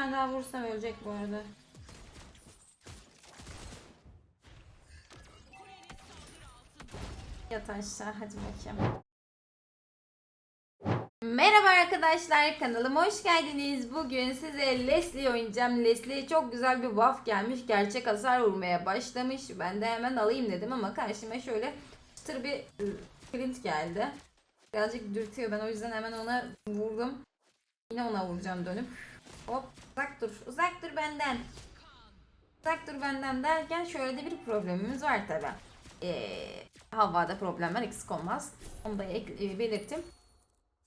tane daha vursam ölecek bu arada. Yat aşağı hadi bakayım. Merhaba arkadaşlar kanalıma hoş geldiniz. Bugün size Leslie oynayacağım. Leslie çok güzel bir buff gelmiş. Gerçek hasar vurmaya başlamış. Ben de hemen alayım dedim ama karşıma şöyle çıtır bir print geldi. Birazcık dürtüyor. Ben o yüzden hemen ona vurdum. Yine ona vuracağım dönüp. Hop uzak dur. Uzak dur benden. Uzak dur benden derken şöyle de bir problemimiz var tabi. Ee, havada problemler eksik olmaz. Onu da ek- e, belirttim.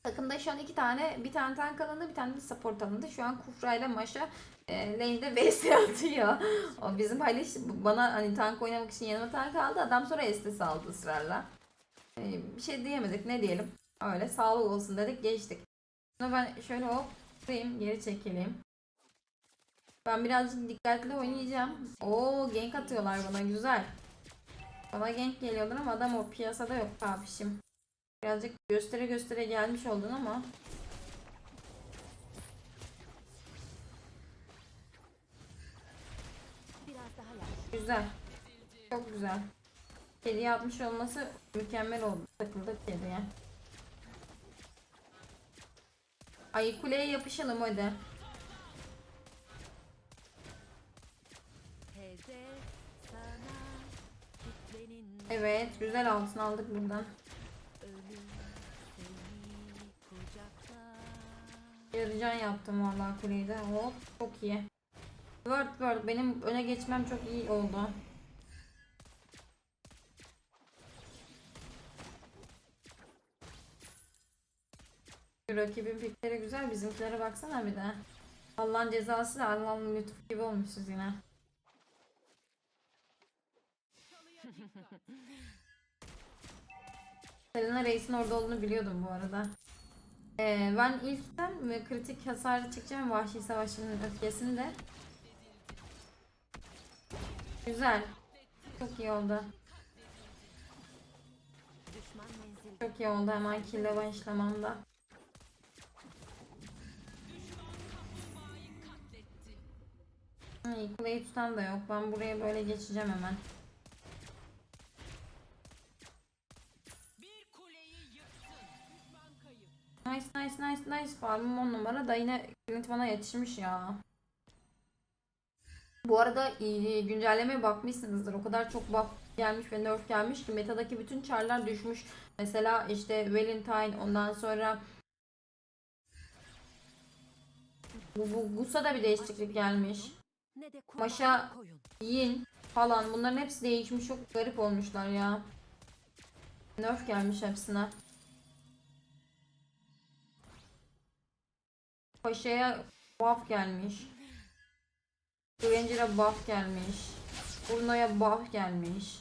Takımda şu an iki tane, bir tane tank alındı, bir tane de support alındı. Şu an Kufra ile Maşa e, lane'de vs atıyor. O bizim Haliç bana hani tank oynamak için yanıma tank aldı. Adam sonra estes aldı ısrarla. E, bir şey diyemedik, ne diyelim. Öyle sağlık olsun dedik, geçtik. Sonra ben şöyle hop tutayım, geri çekileyim. Ben birazcık dikkatli oynayacağım. Oo gank atıyorlar bana güzel. Bana gank geliyorlar ama adam o piyasada yok abişim. Birazcık göstere göstere gelmiş oldun ama. Güzel. Çok güzel. Kediye atmış olması mükemmel oldu. Takıldı kediye. Ay kuleye yapışalım hadi. Evet güzel altın aldık buradan. Yarıcan yaptım vallahi kuleyi de. Hop çok iyi. Word word benim öne geçmem çok iyi oldu. Rakibin pikleri güzel. Bizimkilere baksana bir de. Allah'ın cezası da Allah'ın lütfu gibi olmuşuz yine. Selena Reis'in orada olduğunu biliyordum bu arada. Ee, ben ilkten ve kritik hasarı çıkacağım Vahşi Savaşı'nın öfkesini de. Güzel. Çok iyi oldu. Çok iyi oldu hemen kill'e başlamam da. İyi, kuleyi da yok. Ben buraya böyle geçeceğim hemen. Nice nice nice nice farmım 10 numara da yine Clint bana yetişmiş ya. Bu arada e, güncellemeye bakmışsınızdır. O kadar çok buff gelmiş ve nerf gelmiş ki metadaki bütün charlar düşmüş. Mesela işte Valentine ondan sonra bu, bu Gusa'da bir değişiklik gelmiş. Ne de Maşa- kurbanlık koyun. Yin falan bunların hepsi değişmiş. Çok garip olmuşlar ya. Nerf gelmiş hepsine. Paşa'ya buff gelmiş. Granger'a buff gelmiş. Bruno'ya buff gelmiş.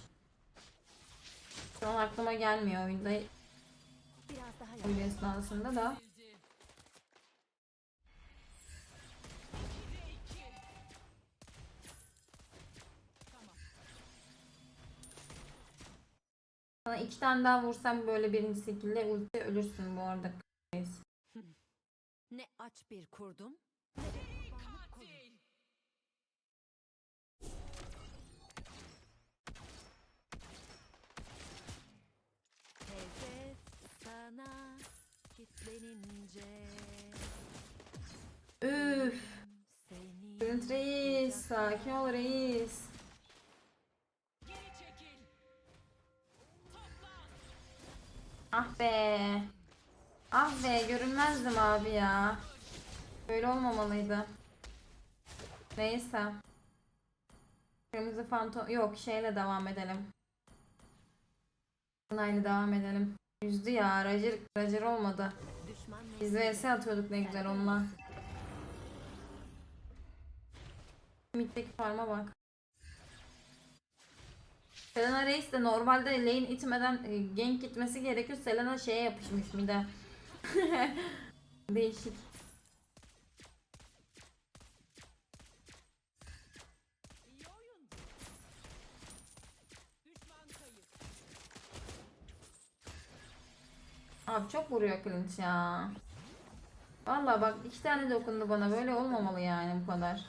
Şu an aklıma gelmiyor oyunda oyun esnasında da. Sana iki tane daha vursam böyle birinci şekilde ulti ölürsün bu arada. Ne aç bir kurdum. Sana kitlenince Üf. reis. Sakin ol reis. Ah be. Ah be görünmezdim abi ya. Böyle olmamalıydı. Neyse. Kırmızı fantom yok şeyle devam edelim. Bunayla devam edelim. Yüzdü ya. Roger, Roger olmadı. Biz vs atıyorduk ne güzel onunla. Mid'deki farma bak. Selena Reis de normalde lane itmeden e, gank gitmesi gerekiyor. Selena şeye yapışmış mid'e. Değişik. Abi çok vuruyor Clint ya. Vallahi bak iki tane dokundu bana. Böyle olmamalı yani bu kadar.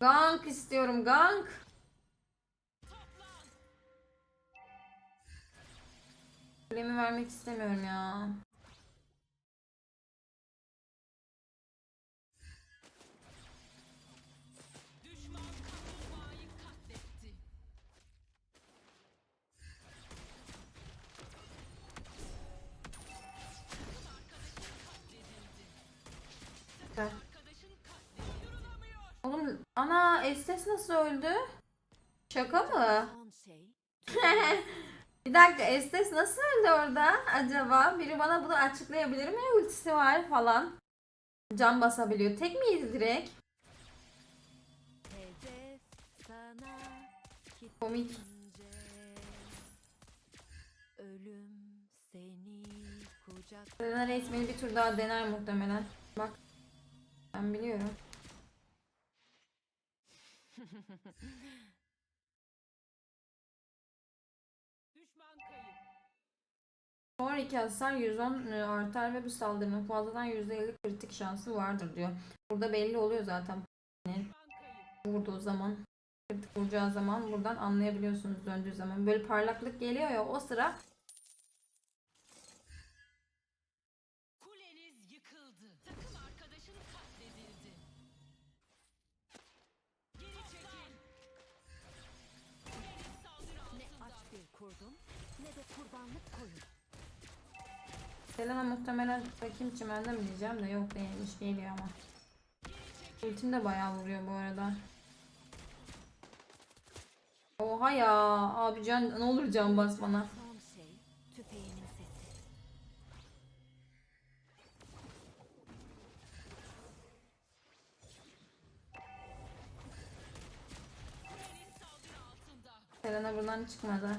Gank istiyorum gank. Kulemi vermek istemiyorum ya. Oğlum ana Estes nasıl öldü? Şaka mı? Bir dakika Estes nasıl öldü orada acaba? Biri bana bunu açıklayabilir mi? Ultisi var falan. Can basabiliyor. Tek miydi direkt? Komik. Reis beni bir tur daha dener muhtemelen. Bak. Ben biliyorum. Sonra iki hasar 110 artar ve bir saldırının fazladan %50 kritik şansı vardır diyor. Burada belli oluyor zaten. Vurduğu zaman. Kritik vuracağı zaman buradan anlayabiliyorsunuz döndüğü zaman. Böyle parlaklık geliyor ya o sıra Selena muhtemelen bakayım çimende mi diyeceğim de yok değilmiş geliyor ama. Ultim de bayağı vuruyor bu arada. Oha ya abi can ne olur can bas bana. Selena buradan çıkmadı.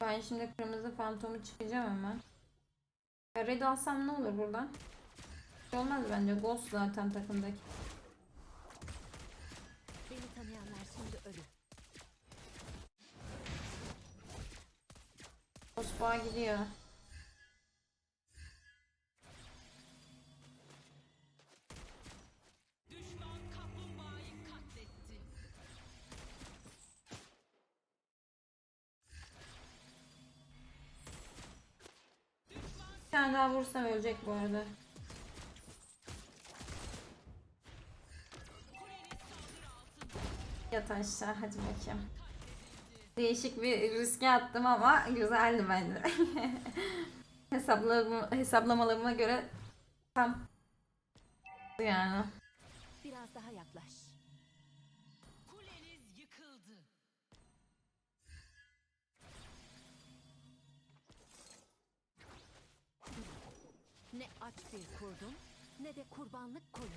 Ben şimdi kırmızı fantomu çıkacağım hemen. Ya Red alsam ne olur buradan? Bir şey Olmaz bence. Ghost zaten takımdaki. beni tanıyanlar şimdi ölü Ghost bağ gidiyor. Tane daha vursam ölecek bu arada. Yat aşağı hadi bakayım. Değişik bir riske attım ama güzeldi bence. Hesaplama, hesaplamalarıma göre tam yani. biraz daha yaklaş ne de kurbanlık koyun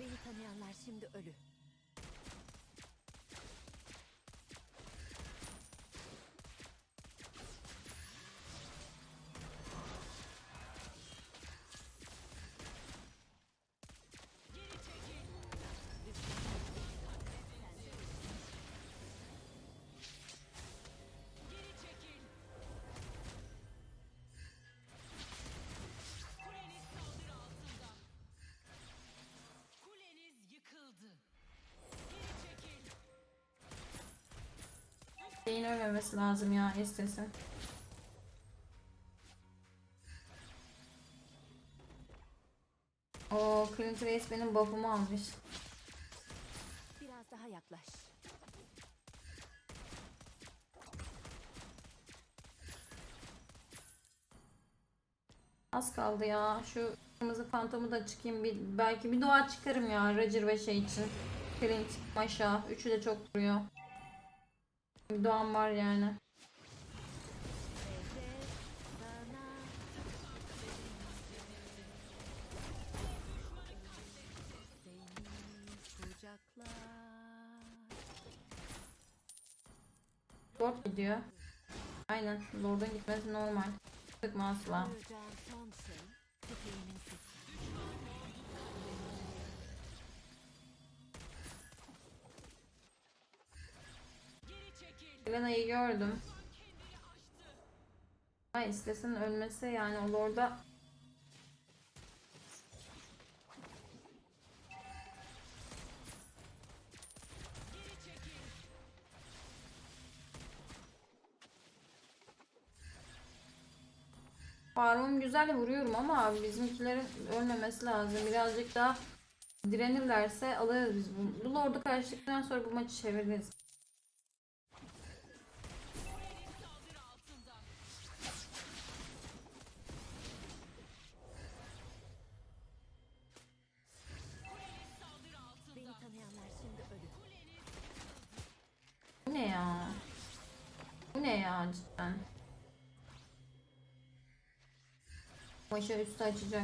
Beni tanıyanlar şimdi ölü. Ölmemesi lazım ya istesin. O Clint Reis benim buff'umu almış. Biraz daha yaklaş. Az kaldı ya. Şu kırmızı fantomu da çıkayım. Bir, belki bir doğa çıkarım ya Roger ve şey için. Clint, Maşa. Üçü de çok duruyor. Doğan var yani. Lord gidiyor. Aynen. Lord'un gitmesi normal. Sıkma asla. Helena'yı gördüm. Ay istesin ölmesi yani o Lord'a Farmım güzel vuruyorum ama abi bizimkilerin ölmemesi lazım. Birazcık daha direnirlerse alırız biz bu. Bu Lord'u karşıladıktan sonra bu maçı çeviririz. Başa üstü açacak.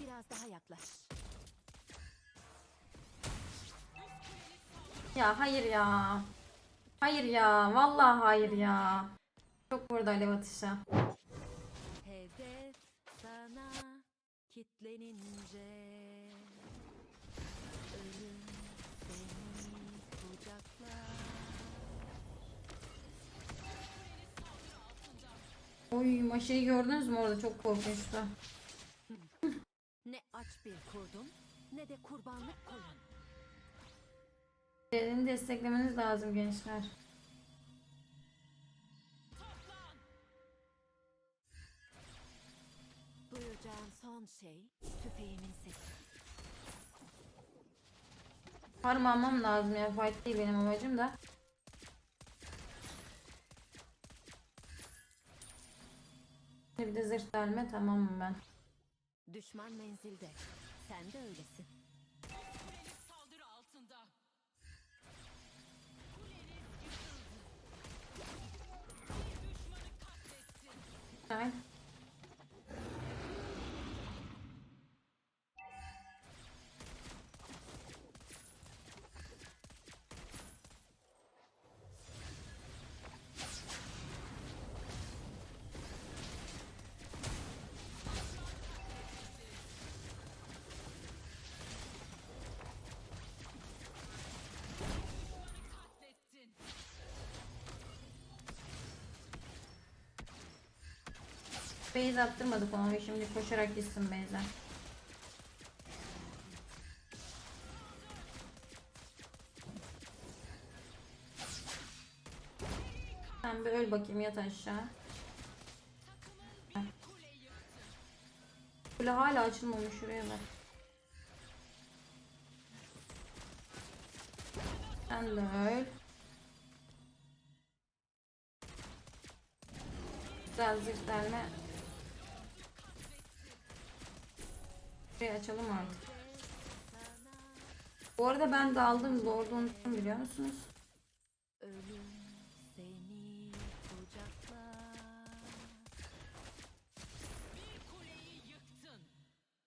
Biraz daha yaklaş. Ya hayır ya. Hayır ya. Vallahi hayır ya. Çok burada alev atışı. Kitlenince ölüm seni kucaklar. Oy maşayı gördünüz mü orada çok korkunçtu. Ne aç bir kurdun ne de kurbanlık koyun. Elini desteklemeniz lazım gençler. Duyacağın son şey tüfeğimin sesi. Almam lazım ya. Fight değil benim amacım da. Bir de zırh delme tamamım ben. Düşman menzilde. Sen de öylesin. Saldırı Base attırmadık ona. Şimdi koşarak gitsin base'e. Sen bir öl bakayım yat aşağı. Kule hala açılmamış şuraya bak. Sen de öl. Güzel zırh. Şurayı açalım artık. Bu arada ben de aldım. Lord'u unuttum biliyor musunuz?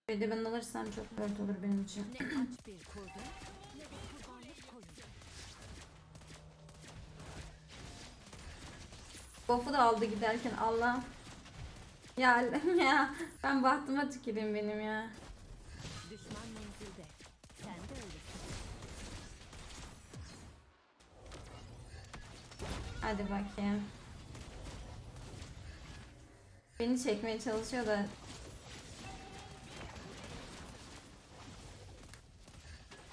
Bir de ben alırsam çok dört olur benim için. Buff'u da aldı giderken Allah. Ya ya ben bahtıma tüküreyim benim ya. Hadi bakayım. Beni çekmeye çalışıyor da.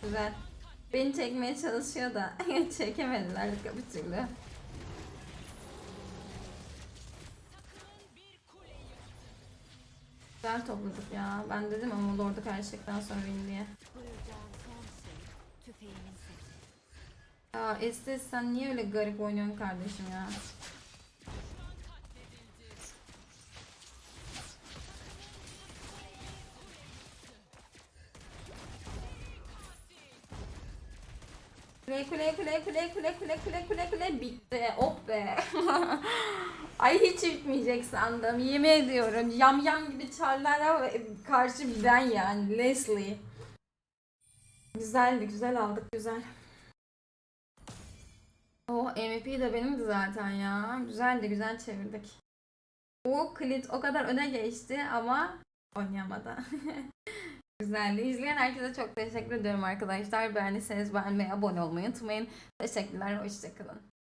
Güzel. Beni çekmeye çalışıyor da çekemediler bir türlü. Güzel topladık ya. Ben dedim ama Lord'u karşıladıktan sonra win diye. Duyacağın son şey tüfeğimin sesi. Ya Estes sen niye öyle garip oynuyorsun kardeşim ya? Kule kule kule kule kule kule kule kule kule bitti. Oh be. Ay hiç bitmeyecek sandım. Yemin ediyorum. Yam yam gibi çarlara karşı ben yani. Leslie. Güzeldi. Güzel aldık. Güzel. O MVP de benimdi zaten ya. Güzeldi. Güzel çevirdik. O Clint o kadar öne geçti ama oynayamadı. Güzeldi. İzleyen herkese çok teşekkür ediyorum arkadaşlar. Beğendiyseniz beğenmeyi, abone olmayı unutmayın. Teşekkürler. Hoşçakalın.